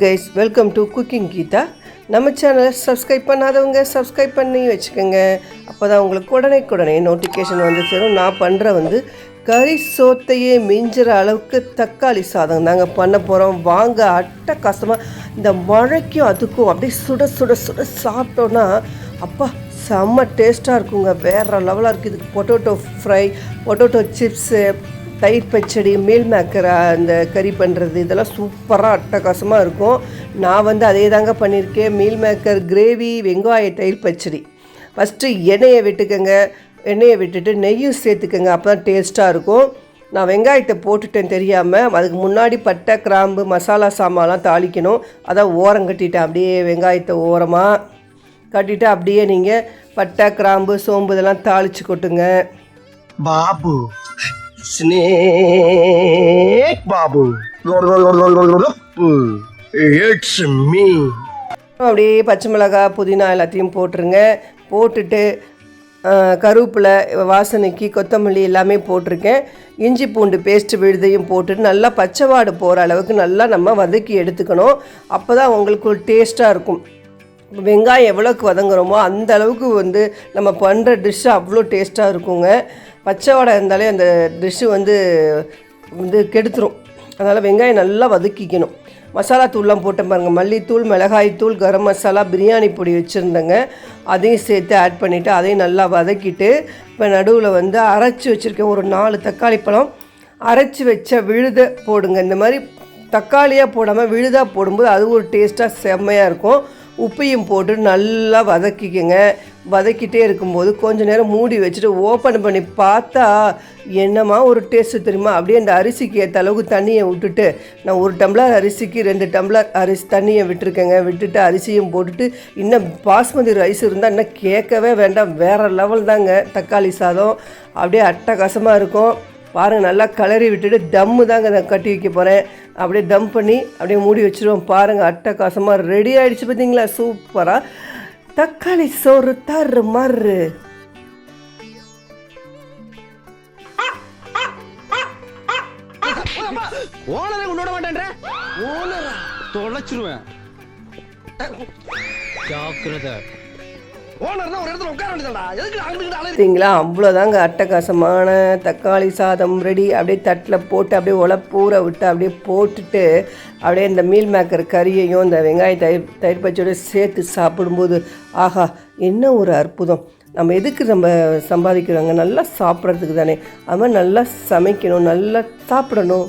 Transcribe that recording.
Guys welcome to cooking Geetha நம்ம சேனலை subscribe பண்ணாதவங்க சப்ஸ்கிரைப் பண்ணி வச்சுக்கோங்க. அப்போ தான் உங்களுக்கு உடனே உடனே நோட்டிஃபிகேஷன் வந்து சேரும். நான் பண்ணுற வந்து கறி சோத்தையே மிஞ்சுற அளவுக்கு தக்காளி சாதம் தாங்க பண்ண போகிறோம் வாங்க அட்டகாசமாக இந்த மழைக்கும் அதுக்கும் அப்படியே சுட சுட சுட சாப்பிட்டோன்னா அப்பா செம்ம டேஸ்ட்டாக இருக்குங்க. வேறு லெவலாக இருக்குது இதுக்கு பொட்டோட்டோ ஃப்ரை பொட்டோட்டோ சிப்ஸு தயிர் பச்சடி மீல் மேக்கர் அந்த கறி பண்ணுறது இதெல்லாம் சூப்பராக அட்டகாசமாக இருக்கும். நான் வந்து அதே தாங்க பண்ணியிருக்கேன். மீல் மேக்கர் கிரேவி வெங்காய தயிர் பச்சடி. ஃபஸ்ட்டு எண்ணெயை விட்டுக்கோங்க. எண்ணெயை விட்டுட்டு நெய்யும் சேர்த்துக்கோங்க. அப்போ தான் டேஸ்ட்டாக இருக்கும். நான் வெங்காயத்தை போட்டுட்டேன் தெரியாமல் அதுக்கு முன்னாடி பட்டை கிராம்பு மசாலா சாமான்லாம் தாளிக்கணும். அதான் ஓரம் கட்டிட்டேன். அப்படியே வெங்காயத்தை ஓரமாக கட்டிட்டு அப்படியே நீங்கள் பட்டை கிராம்பு சோம்பு இதெல்லாம் தாளித்து கொட்டுங்க. Babu Snake Babu. It's me. அப்படியே பச்சை மிளகா புதினா எல்லாத்தையும் போட்டுருங்க போட்டுட்டு கருவேப்பிலை வாசனைக்கு கொத்தமல்லி எல்லாமே போட்டிருக்கேன் இஞ்சி பூண்டு பேஸ்ட்டு விழுதையும் போட்டுட்டு நல்லா பச்சைவாடு போகிற அளவுக்கு நல்லா நம்ம வதக்கி எடுத்துக்கணும் அப்போ தான் உங்களுக்கு டேஸ்ட்டாக இருக்கும் வெங்காயம் எவ்வளோக்கு வதங்குறோமோ அந்த அளவுக்கு வந்து நம்ம பண்ணுற டிஷ்ஷு அவ்வளோ டேஸ்ட்டாக இருக்குங்க. பச்சை வடை இருந்தாலே அந்த டிஷ்ஷு வந்து வந்து கெடுத்துரும். அதனால் வெங்காயம் நல்லா வதக்கிக்கணும். மசாலா தூள்லாம் போட்டேன் பாருங்கள் மல்லித்தூள் மிளகாய்த்தூள் கரம் மசாலா பிரியாணி பொடி வச்சுருந்தேங்க. அதையும் சேர்த்து ஆட் பண்ணிவிட்டு அதையும் நல்லா வதக்கிட்டு இப்போ நடுவில் வந்து அரைச்சி வச்சுருக்கேன். ஒரு நாலு தக்காளி பழம். அரைச்சி வச்ச விழுதை போடுங்க. இந்த மாதிரி தக்காளியாக போடாமல் விழுதாக போடும்போது அது ஒரு டேஸ்ட்டாக செம்மையாக இருக்கும். உப்பையும் போட்டு நல்லா வதக்கிக்கங்க. வதக்கிட்டே இருக்கும்போது கொஞ்ச நேரம் மூடி வச்சுட்டு ஓப்பன் பண்ணி பார்த்தா என்னமா ஒரு டேஸ்ட்டு தெரியுமா? அப்படியே அந்த அரிசிக்கு ஏற்ற அளவுக்கு தண்ணியை விட்டுட்டு நான் ஒரு டம்ளர் அரிசிக்கு ரெண்டு டம்ளர் அரிசி தண்ணியை விட்டுருக்கேங்க. விட்டுட்டு அரிசியும் போட்டுட்டு இன்னும் பாஸ்மதி ரைஸ் இருந்தால் இன்னும் கேட்கவே வேண்டாம். வேறு லெவல் தாங்க தக்காளி சாதம். அப்படியே அட்டகாசமாக இருக்கும். பாருங்கள் நல்லா கிளறி விட்டுட்டு தம்மு தாங்க நான் கட்டி வைக்க போகிறேன் அப்படியே தம் பண்ணி அப்படியே மூடி வச்சுருவோம். பாருங்கள் அட்டகாசமாக ரெடி ஆகிடுச்சு பார்த்தீங்களா சூப்பராக தக்காளி சோறு தரு மறு. ஓனரை உன்னோட மாட்டேன்ற? ஓனரா? தொலைச்சிருவேன். ஜாக்கிரதை. பார்த்தீங்களா அவ்வளோதாங்க அட்டகாசமான தக்காளி சாதம் ரெடி அப்படியே தட்டில் போட்டு அப்படியே உலப்பூற விட்டு அப்படியே போட்டுட்டு அப்படியே இந்த மீல் மேக்கர் கறியையும் இந்த வெங்காய தயிர் தயிர் பச்சையோட சேர்த்து சாப்பிடும்போது ஆஹா என்ன ஒரு அற்புதம். நம்ம எதுக்கு நம்ம சம்பாதிக்கிறோங்க? நல்லா சாப்பிட்றதுக்கு தானே அது மாதிரி நல்லா சமைக்கணும் நல்லா சாப்பிடணும்.